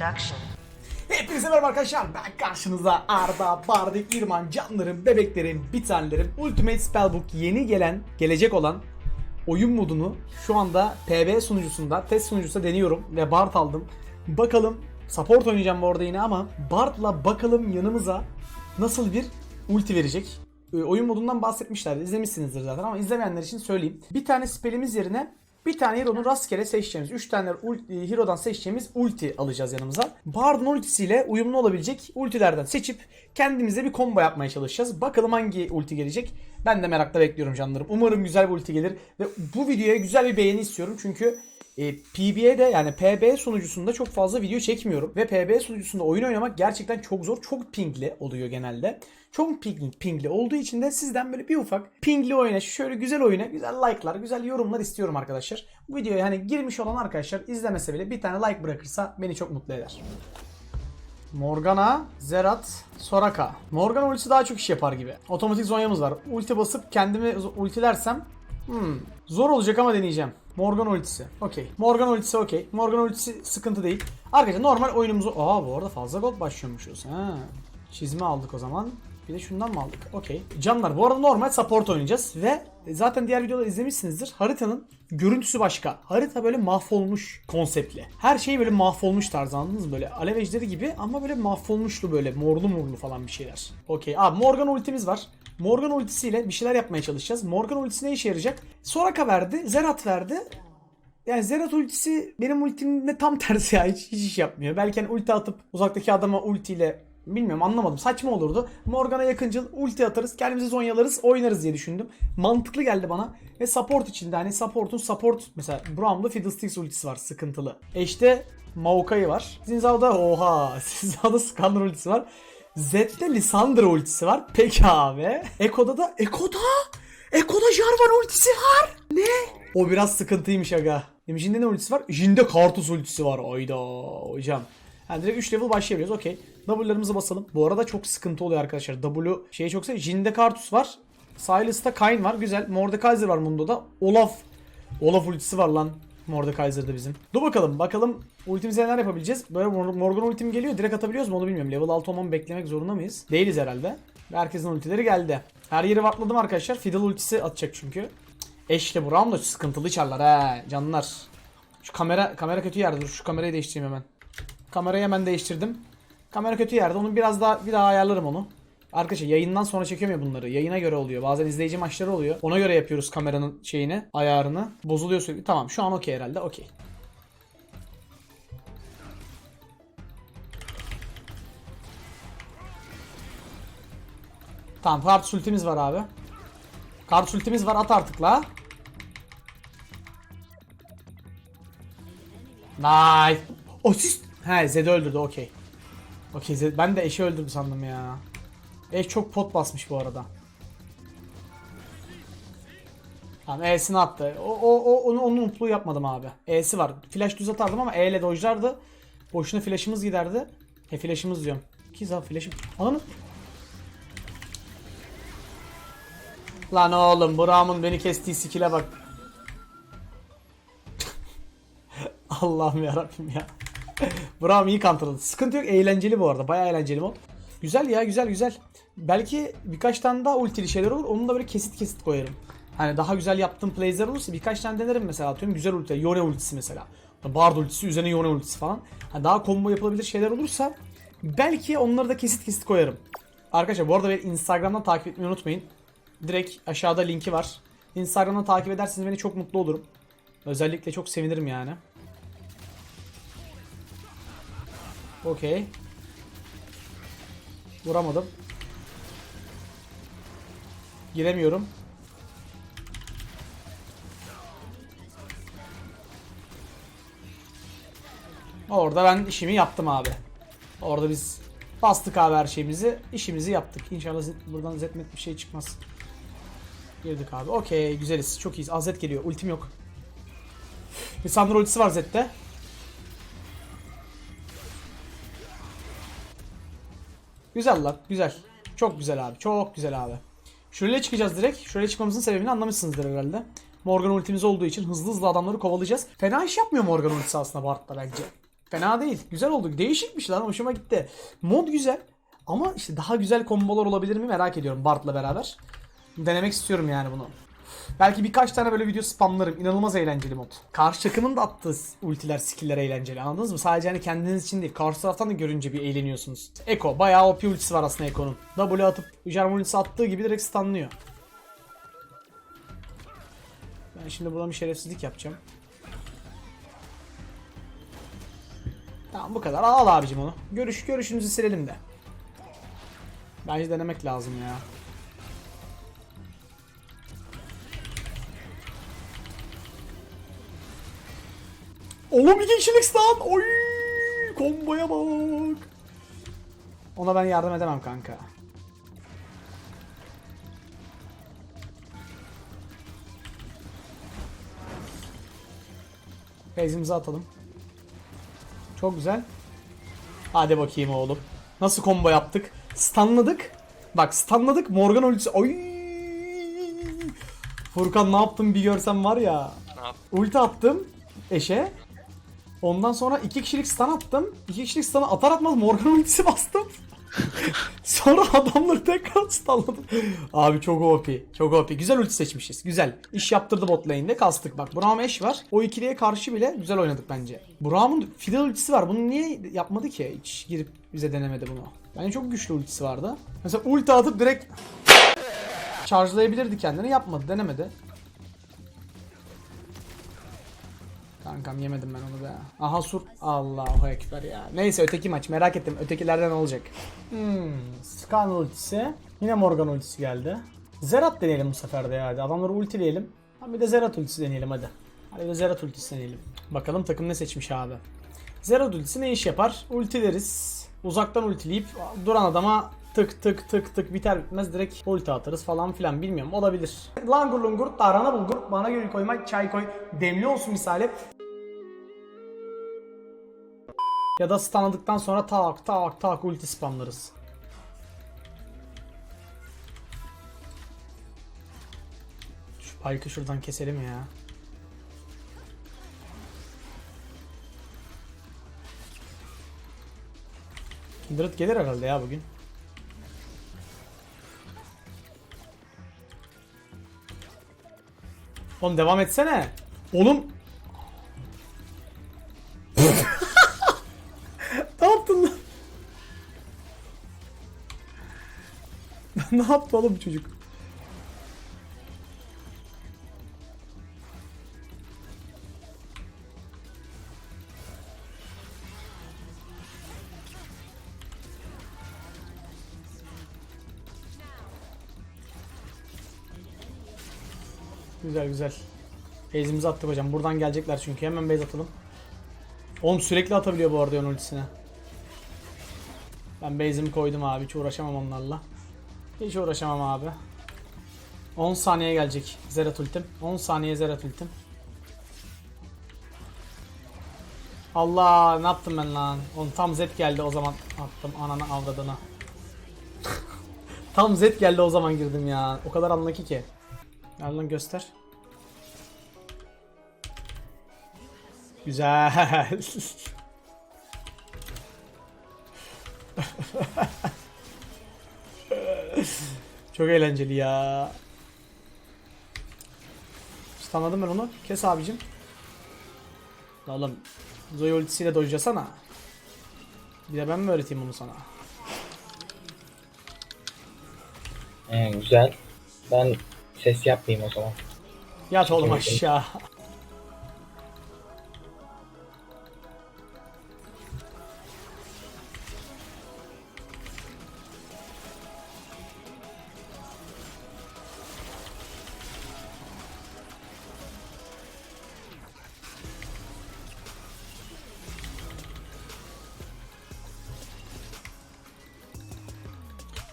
production. Hepinize merhaba arkadaşlar ben karşınızda Arda, Bardik, İrman, canlarım, bebeklerim, bir tanelerim Ultimate Spellbook yeni gelen, gelecek olan oyun modunu şu anda PB sunucusunda, test sunucusunda deniyorum ve Bart aldım. Bakalım support oynayacağım bu arada yine ama Bart'la bakalım yanımıza nasıl bir ulti verecek. Ee, Oyun modundan bahsetmişlerdi. izlemişsinizdir zaten ama izlemeyenler için söyleyeyim. Bir tane spellimiz yerine bir tane hero'nun rastgele seçeceğimiz, 3 tane e, hero'dan seçeceğimiz ulti alacağız yanımıza. Bard'ın ultisiyle uyumlu olabilecek ultilerden seçip kendimize bir combo yapmaya çalışacağız. Bakalım hangi ulti gelecek. Ben de merakla bekliyorum canlarım. Umarım güzel bir ulti gelir ve bu videoya güzel bir beğeni istiyorum çünkü e, PB'de yani PB sunucusunda çok fazla video çekmiyorum ve PB sunucusunda oyun oynamak gerçekten çok zor. Çok pingli oluyor genelde. Çok pingli, pingli olduğu için de sizden böyle bir ufak pingli oyuna, şöyle güzel oyuna, güzel like'lar, güzel yorumlar istiyorum arkadaşlar. Bu videoya hani girmiş olan arkadaşlar izlemese bile bir tane like bırakırsa beni çok mutlu eder. Morgana, Zerat, Soraka. Morgana ultisi daha çok iş yapar gibi. Otomatik zonyamız var. Ulti basıp kendimi ultilersem hmm, zor olacak ama deneyeceğim. Morgan ultisi. Okey. Morgan ultisi okey. Morgan ultisi sıkıntı değil. Arkadaşlar normal oyunumuzu... Aa bu arada fazla gold başlıyormuşuz. Ha. Çizme aldık o zaman. Bir de şundan mı aldık? Okey. Canlar bu arada normal support oynayacağız ve zaten diğer videoları izlemişsinizdir. Haritanın görüntüsü başka. Harita böyle mahvolmuş konseptli. Her şey böyle mahvolmuş tarzı anladınız mı? Böyle alev ejderi gibi ama böyle mahvolmuşlu böyle morlu morlu falan bir şeyler. Okey. Abi Morgan ultimiz var. Morgan ultisiyle bir şeyler yapmaya çalışacağız. Morgan ultisi ne işe yarayacak? Soraka verdi, Zerat verdi. Yani Zerat ultisi benim ultimde tam tersi ya hiç, hiç iş yapmıyor. Belki hani ulti atıp uzaktaki adama ultiyle bilmiyorum anlamadım saçma olurdu. Morgan'a yakıncıl ulti atarız kendimizi zonyalarız oynarız diye düşündüm. Mantıklı geldi bana ve support içinde hani support'un support mesela Braum'da Fiddlesticks ultisi var sıkıntılı. Eşte Maokai var. Zinzao'da oha Zinzao'da Skarner ultisi var. Zed'de Lissandra ultisi var. Peki abi. Eko'da da Eko'da Eko'da Jarvan ultisi var. Ne? O biraz sıkıntıymış aga. Jin'de ne ultisi var? Jin'de Kartus ultisi var. Ayda hocam. Yani direkt 3 level başlayabiliyoruz. Okey. W'larımızı basalım. Bu arada çok sıkıntı oluyor arkadaşlar. W şeyi çok seviyorum. Jin'de Kartus var. Silas'ta Kayn var. Güzel. Mordekaiser var Mundo'da. Olaf. Olaf ultisi var lan. Mordekaiser'da bizim. Dur bakalım. Bakalım ultimize neler yapabileceğiz. Böyle Mor- Morgan ultim geliyor. Direkt atabiliyoruz mu onu bilmiyorum. Level 6 olmamı beklemek zorunda mıyız? Değiliz herhalde. Herkesin ultileri geldi. Her yeri vatladım arkadaşlar. Fiddle ultisi atacak çünkü. Eşle bu round da sıkıntılı çarlar he canlar. Şu kamera kamera kötü yerde dur. Şu kamerayı değiştireyim hemen. Kamerayı hemen değiştirdim. Kamera kötü yerde. Onu biraz daha bir daha ayarlarım onu. Arkadaşlar yayından sonra çekiyorum ya bunları. Yayına göre oluyor. Bazen izleyici maçları oluyor. Ona göre yapıyoruz kameranın şeyini, ayarını. Bozuluyor sürekli. Tamam şu an okey herhalde. Okey. Tamam kart ultimiz var abi. Kart ultimiz var at artık la. Nice. Asist. He Zed'i öldürdü okey. Okey Zed ben de eşi öldürdü sandım ya. Eş çok pot basmış bu arada. Tamam E'sini attı. O, o, o onu, onun mutlu yapmadım abi. E'si var. Flash düz atardım ama E ile dojlardı. Boşuna flash'ımız giderdi. He flash'ımız diyorum. Ki zaten flash'ım. Ananı. Lan oğlum Braum'un beni kestiği skill'e bak. Allah'ım yarabbim ya. Braum iyi counterladı. Sıkıntı yok eğlenceli bu arada. Bayağı eğlenceli mod. Güzel ya güzel güzel. Belki birkaç tane daha ultili şeyler olur. Onu da böyle kesit kesit koyarım. Hani daha güzel yaptığım plays'ler olursa birkaç tane denerim mesela atıyorum. Güzel ulti. Yone ultisi mesela. Bard ultisi üzerine Yone ultisi falan. Hani daha combo yapılabilir şeyler olursa belki onları da kesit kesit koyarım. Arkadaşlar bu arada beni Instagram'dan takip etmeyi unutmayın. Direkt aşağıda linki var. Instagram'dan takip ederseniz beni çok mutlu olurum. Özellikle çok sevinirim yani. Okey. Vuramadım. Giremiyorum. Orada ben işimi yaptım abi. Orada biz bastık abi her şeyimizi. işimizi yaptık. İnşallah buradan zetmet bir şey çıkmaz. Girdik abi. Okey güzeliz. Çok iyiyiz. Azet geliyor. Ultim yok. Bir Sandro ultisi var Zed'de. Güzel lan. Güzel. Çok güzel abi. Çok güzel abi. Şöyle çıkacağız direkt. Şöyle çıkmamızın sebebini anlamışsınızdır herhalde. Morgan ultimiz olduğu için hızlı hızlı adamları kovalayacağız. Fena iş yapmıyor Morgan ultisi aslında Bart'ta bence. Fena değil. Güzel oldu. Değişikmiş lan. Hoşuma gitti. Mod güzel. Ama işte daha güzel kombolar olabilir mi merak ediyorum Bart'la beraber. Denemek istiyorum yani bunu. Belki birkaç tane böyle video spamlarım. İnanılmaz eğlenceli mod. Karşı takımın da attığı ultiler, skill'ler eğlenceli. Anladınız mı? Sadece hani kendiniz için değil. Karşı taraftan da görünce bir eğleniyorsunuz. Eko. Bayağı OP ultisi var aslında Eko'nun. W atıp Jarvan ultisi attığı gibi direkt stunlıyor. Ben şimdi buradan bir şerefsizlik yapacağım. Tamam bu kadar. Al abicim onu. Görüş görüşünüzü silelim de. Bence denemek lazım ya. Oğlum iki kişilik stun. Oy! Komboya bak. Ona ben yardım edemem kanka. Base'imizi atalım. Çok güzel. Hadi bakayım oğlum. Nasıl combo yaptık? Stunladık. Bak stunladık. Morgan ultisi. Oy! Furkan ne yaptın bir görsen var ya. Ne yap? Ulti attım eşe. Ondan sonra iki kişilik stun attım. İki kişilik stun'ı atar atmaz Morgan ultisi bastım. sonra adamları tekrar stunladım. Abi çok OP. Çok OP. Güzel ulti seçmişiz. Güzel. İş yaptırdı bot lane'de kastık bak. Braum Ashe var. O ikiliye karşı bile güzel oynadık bence. Braum'un Fiddle ultisi var. Bunu niye yapmadı ki? Hiç girip bize denemedi bunu. Bence çok güçlü ultisi vardı. Mesela ulti atıp direkt charge'layabilirdi kendini. Yapmadı. Denemedi. Kankam yemedim ben onu be. Aha sur. Allahu ekber ya. Neyse öteki maç merak ettim. Ötekilerden olacak. Hmm. Skan ultisi. Yine Morgan ultisi geldi. Zerat deneyelim bu sefer de ya. Hadi adamları ultileyelim. Ha bir de Zerat ultisi deneyelim hadi. Hadi bir de Zerat ultisi deneyelim. Bakalım takım ne seçmiş abi. Zerat ultisi ne iş yapar? Ultileriz. Uzaktan ultileyip duran adama tık tık tık tık biter bitmez direkt ulti atarız falan filan bilmiyorum olabilir. Langur lungur tarhana bulgur bana gül koyma çay koy demli olsun misali. Ya da stunladıktan sonra tak tak tak ulti spamlarız. Şu Pike'ı şuradan keselim ya. Kindred gelir herhalde ya bugün. Oğlum devam etsene. Oğlum. ne yaptın lan? ne yaptı oğlum çocuk? Güzel güzel. Base'imizi attık hocam. Buradan gelecekler çünkü. Hemen base atalım. Oğlum sürekli atabiliyor bu arada yon ultisine. Ben base'imi koydum abi. Hiç uğraşamam onlarla. Hiç uğraşamam abi. 10 saniye gelecek Zerat ultim. 10 saniye Zerat ultim. Allah ne yaptım ben lan? Oğlum tam Z geldi o zaman attım ananı avradına. tam Z geldi o zaman girdim ya. O kadar anlaki ki. Gel lan göster. Güzel. Çok eğlenceli ya. Stunladım ben onu. Kes abicim. Ya Oğlum Zoe ultisiyle dojlasana. Bir de ben mi öğreteyim bunu sana? Ee, güzel. Ben ses yapmayayım o zaman. Yat oğlum aşağı.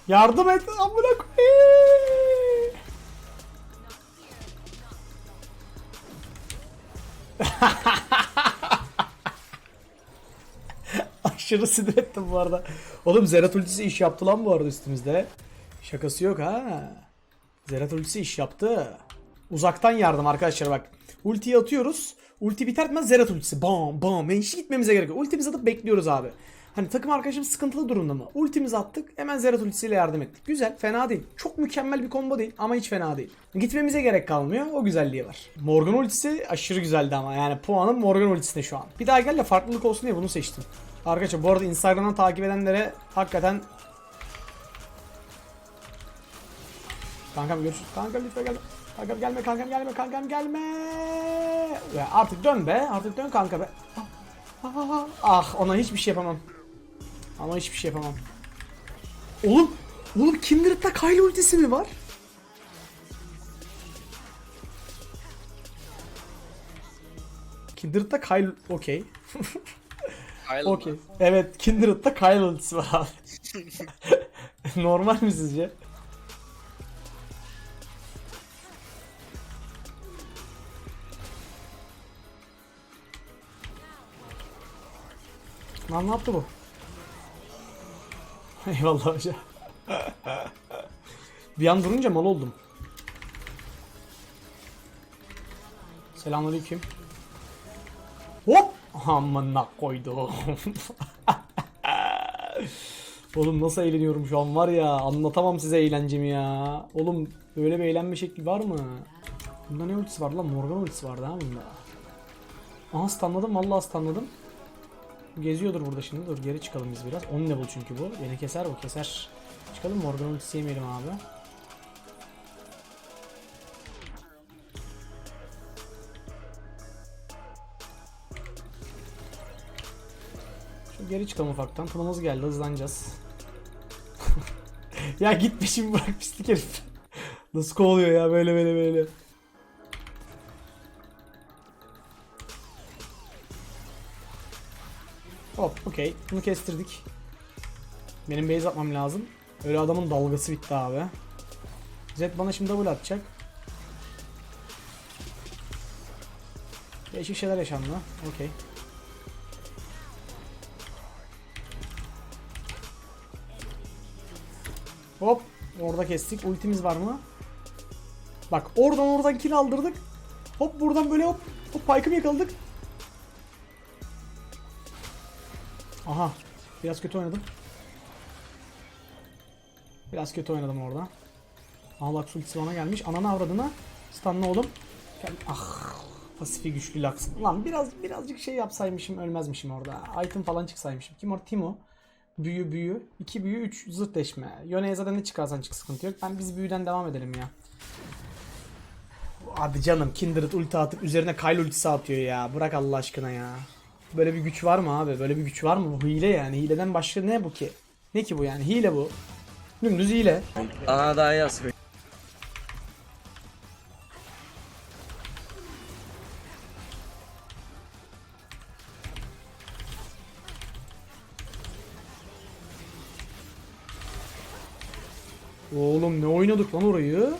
Yardım et amına. Aşırı sinir ettim bu arada. Oğlum Zerat ultisi iş yaptı lan bu arada üstümüzde. Şakası yok ha. Zerat ultisi iş yaptı. Uzaktan yardım arkadaşlar bak. Ultiyi atıyoruz. Ulti biter bitmez Zerat ultisi. Bam bam. Hiç gitmemize gerek yok. Ultimizi atıp bekliyoruz abi. Hani takım arkadaşım sıkıntılı durumda mı? Ultimizi attık. Hemen Zerat ultisiyle yardım ettik. Güzel. Fena değil. Çok mükemmel bir combo değil ama hiç fena değil. Gitmemize gerek kalmıyor. O güzelliği var. Morgan ultisi aşırı güzeldi ama. Yani puanım Morgan ultisine şu an. Bir daha gel de farklılık olsun diye bunu seçtim. Arkadaşlar bu arada Instagram'dan takip edenlere hakikaten Kankam görüşürüz. Kankam lütfen gelme. Kankam gelme, kankam gelme, kankam gelme. Ya artık dön be. Artık dön kanka be. Ah, ah, ah, ah ona hiçbir şey yapamam. Ama hiçbir şey yapamam. Oğlum, oğlum Kindred'da Kyle ultisi mi var? Kindred'da Kyle okey. Okey. Evet, Kindred'da Kyle ultisi var abi. Normal mi sizce? Lan ne yaptı bu? Eyvallah hoca. Bir an durunca mal oldum. Selamünaleyküm. Hop! Amına koydum. Oğlum nasıl eğleniyorum şu an var ya anlatamam size eğlencemi ya. Oğlum böyle bir eğlenme şekli var mı? Bunda ne ultisi var lan? Morgan ultisi vardı ha bunda. Aha stunladım vallahi stunladım. Geziyordur burada şimdi. Dur geri çıkalım biz biraz. 10 level çünkü bu. Beni keser o keser. Çıkalım Morgan ultisi yemeyelim abi. Şu geri çıkalım ufaktan. Tınımız geldi hızlanacağız. ya gitme şimdi bırak pislik herif. Nasıl kovalıyor ya böyle böyle böyle. Okey. Bunu kestirdik. Benim base atmam lazım. Öyle adamın dalgası bitti abi. Zed bana şimdi double atacak. Değişik şeyler yaşandı. Okey. Hop. Orada kestik. Ultimiz var mı? Bak oradan oradan kill aldırdık. Hop buradan böyle hop. Hop Pike'ımı yakaladık. Aha. Biraz kötü oynadım. Biraz kötü oynadım orada. Lux ultisi bana gelmiş. Ananı avradına. Stunla oğlum. Ah. Pasifi güçlü Lux. Lan biraz birazcık şey yapsaymışım ölmezmişim orada. Item falan çıksaymışım. Kim o? Timo. Büyü büyü. 2 büyü 3 zırt deşme. Yone'ye zaten ne çıkarsan çık sıkıntı yok. Ben biz büyüden devam edelim ya. Hadi canım Kindred ulti atıp üzerine Kyle ultisi atıyor ya. Bırak Allah aşkına ya. Böyle bir güç var mı abi? Böyle bir güç var mı? Bu hile yani. Hileden başka ne bu ki? Ne ki bu yani? Hile bu. Dümdüz hile. Ana daha yaz. Oğlum ne oynadık lan orayı?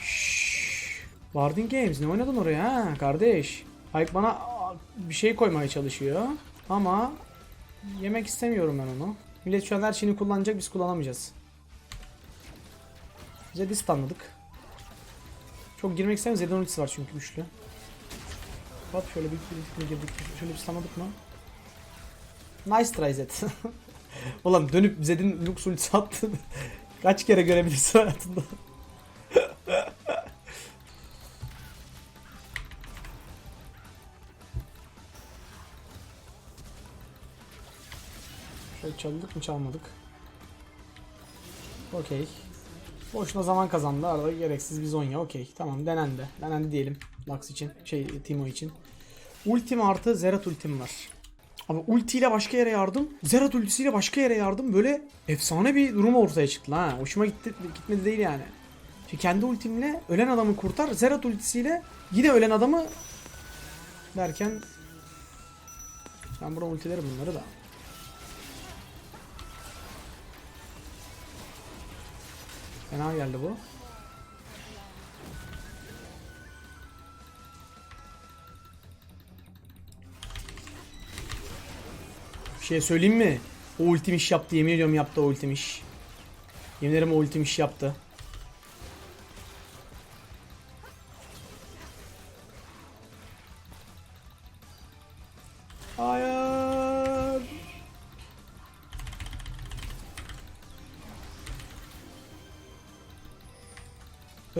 Şşş. Barding Games ne oynadın oraya ha kardeş? Hype bana aa, bir şey koymaya çalışıyor. Ama yemek istemiyorum ben onu. Millet şu an her şeyini kullanacak biz kullanamayacağız. Zed'i stunladık. Çok girmek istemiyorum Zed'in ultisi var çünkü güçlü. Hop şöyle bir, bir, girdik. Şöyle bir stunladık mı? Nice try Zed. Ulan dönüp Zed'in Lux ultisi attı. Kaç kere görebilirsin hayatında? Şöyle çaldık mı çalmadık. Okey. Boşuna zaman kazandı. Arada gereksiz bir zonya. Okey. Tamam denendi. Denendi diyelim. Lux için. Şey Timo için. Ultim artı Zerat ultim var. Abi ultiyle başka yere yardım. Zerat ultisiyle başka yere yardım. Böyle efsane bir durum ortaya çıktı ha. Hoşuma gitti, gitmedi değil yani. Şimdi kendi ultimle ölen adamı kurtar. Zerat ultisiyle yine ölen adamı derken ben buradan ultilerim bunları da. Fena geldi bu. Bir şey söyleyeyim mi? O ultim iş yaptı. Yemin ediyorum yaptı o ultim iş. Yemin ederim o ultim iş yaptı.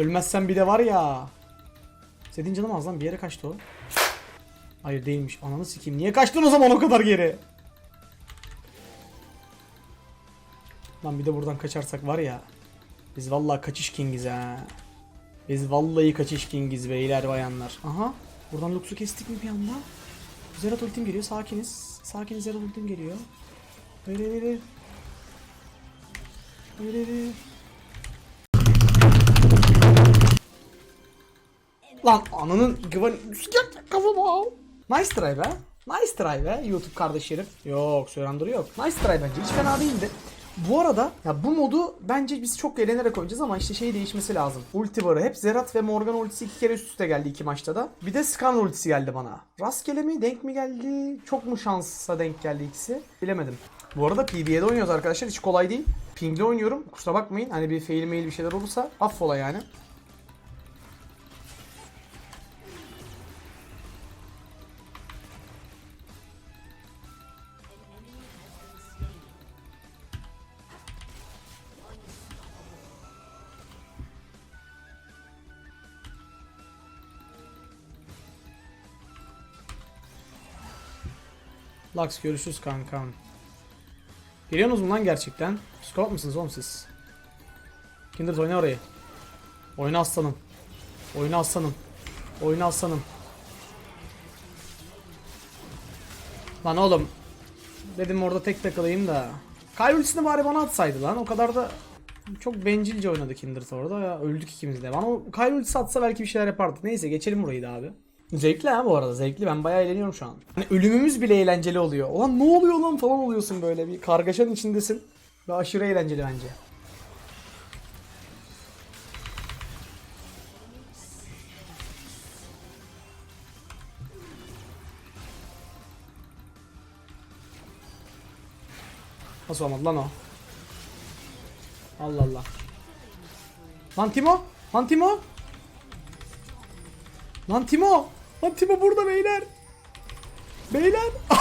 Ölmezsen bir de var ya. Senin canım az lan bir yere kaçtı o. Hayır değilmiş. Ananı sikeyim. Niye kaçtın o zaman o kadar geri? Lan bir de buradan kaçarsak var ya. Biz vallahi kaçış kingiz ha. Biz vallahi kaçış kingiz beyler bayanlar. Aha. Buradan Lux'u kestik mi bir anda? Zerat ultim geliyor. Sakiniz. Sakiniz Zerat ultim geliyor. Öyle öyle. Öyle öyle. Lan ananın güven... Sıcak kafama. Nice try be. Nice try be YouTube kardeşlerim. Yok Surrender yok. Nice try bence. Hiç fena değildi. Bu arada ya bu modu bence biz çok eğlenerek oynayacağız ama işte şey değişmesi lazım. Ulti barı hep Zerat ve Morgan ultisi iki kere üst üste geldi iki maçta da. Bir de Skan ultisi geldi bana. Rastgele mi denk mi geldi? Çok mu şansa denk geldi ikisi? Bilemedim. Bu arada PB'de oynuyoruz arkadaşlar. Hiç kolay değil. Ping'le oynuyorum. Kusura bakmayın. Hani bir fail mail bir şeyler olursa affola yani. Lux görüşürüz kankam. Geliyorsunuz mu lan gerçekten? Psikolog musunuz oğlum siz? Kindred oyna orayı. Oyna aslanım. Oyna aslanım. Oyna aslanım. Lan oğlum. Dedim orada tek takılayım da. Kyle ultisini bari bana atsaydı lan. O kadar da çok bencilce oynadı Kindred orada ya. Öldük ikimiz de. Bana o Kyle ultisi atsa belki bir şeyler yapardık. Neyse geçelim burayı da abi. Zevkli ha bu arada zevkli ben bayağı eğleniyorum şu an. Hani ölümümüz bile eğlenceli oluyor. Ulan ne oluyor lan falan oluyorsun böyle bir kargaşanın içindesin. Ve aşırı eğlenceli bence. Nasıl olmadı lan o? Allah Allah. Lan Timo? Lan Timo? Lan Timo! Lan Timo burada beyler! Beyler!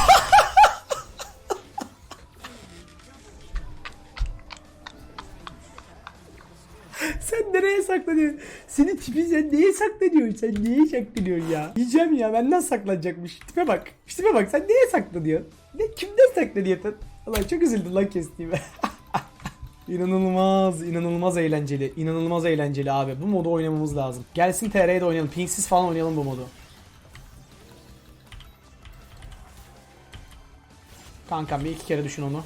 sen nereye saklanıyorsun? Senin tipin sen neye saklanıyorsun? Sen neye saklanıyorsun ya? Yiyeceğim ya benden saklanacakmış. Tipe bak. Tipe bak sen neye saklanıyorsun? Ne kimden saklanıyorsun? Allah çok üzüldüm lan kestiğime. İnanılmaz, inanılmaz eğlenceli. inanılmaz eğlenceli abi. Bu modu oynamamız lazım. Gelsin TR'de oynayalım. Pingsiz falan oynayalım bu modu. Kankam bir iki kere düşün onu.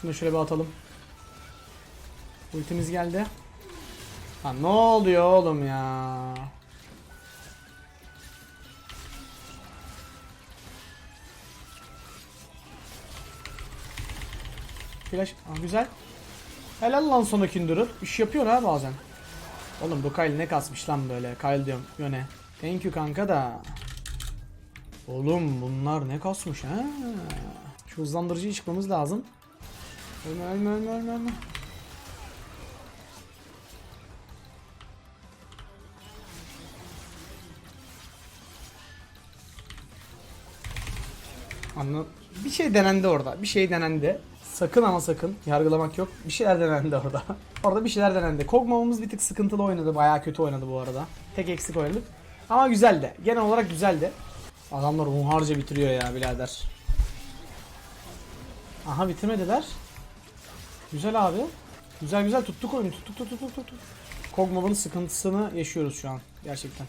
Şunu şöyle bir atalım. Ultimiz geldi. Ha ne oluyor oğlum ya? Flash. Aa, güzel. Helal lan sana Kindred. İş yapıyor ha bazen. Oğlum bu Kyle ne kasmış lan böyle. Kyle diyorum. Yöne. Thank you kanka da. Oğlum bunlar ne kasmış ha? Şu hızlandırıcıyı çıkmamız lazım. Ölme ölme ölme ölme ölme. Anla bir şey denendi orada. Bir şey denendi. Sakın ama sakın yargılamak yok. Bir şeyler denendi orada. orada bir şeyler denendi. Kog'Maw'ımız bir tık sıkıntılı oynadı. Bayağı kötü oynadı bu arada. Tek eksik oynadık. Ama güzeldi. Genel olarak güzeldi. Adamlar unharca bitiriyor ya birader. Aha bitirmediler. Güzel abi. Güzel güzel tuttuk oyunu. Tuttuk tuttuk tuttuk tuttuk. Kog'Maw'ın sıkıntısını yaşıyoruz şu an. Gerçekten.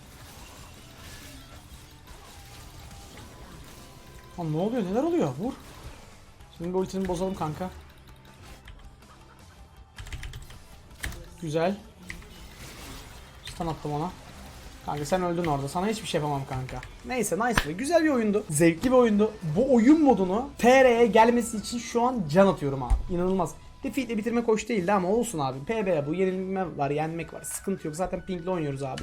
Lan ne oluyor? Neler oluyor? Vur. Şimdi bu ultini bozalım kanka. Güzel. Stun attım ona. Kanka sen öldün orada. Sana hiçbir şey yapamam kanka. Neyse nice. Güzel bir oyundu. Zevkli bir oyundu. Bu oyun modunu TR'ye gelmesi için şu an can atıyorum abi. İnanılmaz. Defeat'le bitirmek hoş değildi ama olsun abi. PB bu yenilme var, yenmek var. Sıkıntı yok. Zaten Pink'le oynuyoruz abi.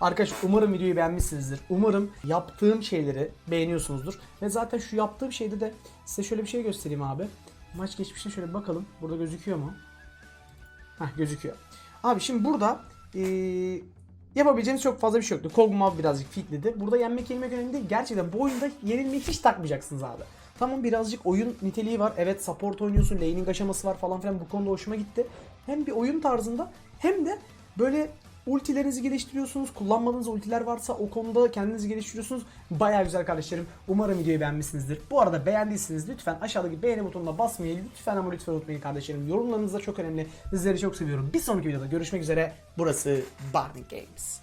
Arkadaşlar umarım videoyu beğenmişsinizdir. Umarım yaptığım şeyleri beğeniyorsunuzdur. Ve zaten şu yaptığım şeyde de size şöyle bir şey göstereyim abi. Maç geçmişine şöyle bakalım. Burada gözüküyor mu? Heh gözüküyor. Abi şimdi burada eee Yapabileceğiniz çok fazla bir şey yoktu. Kog'Maw birazcık fitledi. Burada yenmek yenilmek önemli değil. Gerçekten bu oyunda yenilmeyi hiç takmayacaksınız abi. Tamam birazcık oyun niteliği var. Evet support oynuyorsun, laning aşaması var falan filan bu konuda hoşuma gitti. Hem bir oyun tarzında hem de böyle ultilerinizi geliştiriyorsunuz. Kullanmadığınız ultiler varsa o konuda kendinizi geliştiriyorsunuz. Baya güzel kardeşlerim. Umarım videoyu beğenmişsinizdir. Bu arada beğendiyseniz lütfen aşağıdaki beğeni butonuna basmayı lütfen ama lütfen unutmayın kardeşlerim. Yorumlarınız da çok önemli. Sizleri çok seviyorum. Bir sonraki videoda görüşmek üzere. Burası Barding Games.